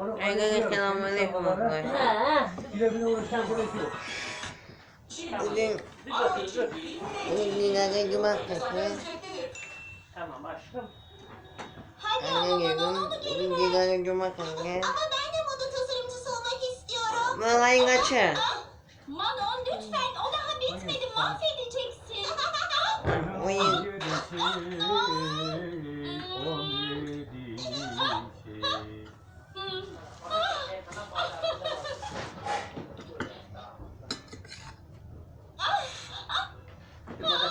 Arkadaşlar selamünaleyküm arkadaşlar. Bugün günlerden cumartesi. Tamam aşkım. Hadi Anne geldim. Bugün günlerden cumartesi. Ama ben de moda tasarımcısı olmak istiyorum. Lan ayın kaçı? Manon lütfen o daha bitmedi mahvedeceksin. Oyun.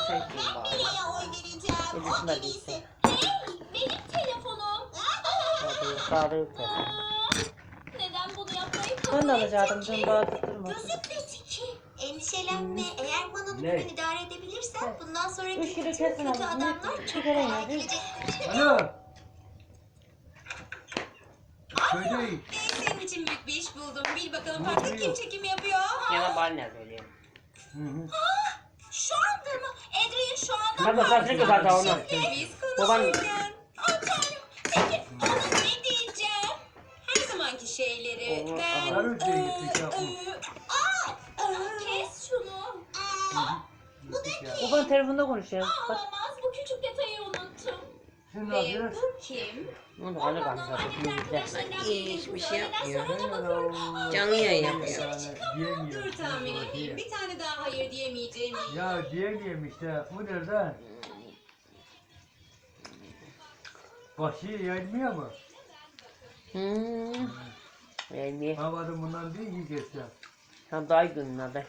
Baba çekeyim bari. Nereye oy vereceğim? Çocuk O da en değilse. iyisi. Hey benim telefonum. Tabii sarı kesin. Neden bunu yapmayı Ben kabul de alacaktım dün bağırttırma. Gözükmedi ki. Endişelenme. Eğer Ne? bugün idare edebilirsen bundan sonraki Üç kilo bütün kesin kötü aldım. adamlar çok merak yedi. edecektir. Alo. Köydeyim. Senin için büyük bir iş buldum. Bil bakalım farklı kim çekim yapıyor? Gene bana ne söyleyeyim. Hı hı. Şu anda mı? Adrian şu anda Ben de mı? saçını kızardı onu. Şimdi biz Baban- konuşurken. Oh tanrım. Peki ona ne diyeceğim? Her zamanki şeyleri. Ben... Gittik Aa, yapmış. aa, aa, Kes şunu. Bu da kim? Baban telefonda konuşuyor. Bak Olamaz. Bu küçük detayı unuttum. Şimdi ne Ve yapıyoruz? bu kim? Bunu da O Manon kanka annemin tutuyor bir de. arkadaşlarından İyi, birinin hiçbir şey yapmıyor. Canlı yayın yapıyor. Diyemiyorum. Dur tahmin edeyim. Bir tane daha hayır diyemeyeceğim. Ya diyemiyorum işte. Bu nereden? Başı yayılmıyor mu? Hmm. Yani Havada bundan değil ki geçsem. sen daha adı.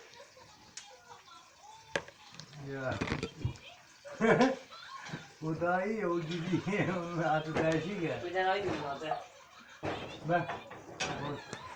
Ya. Bu daha iyi o gibi. Onun adı değişik ya. Bir de aynı günün adı. Bak. Boş.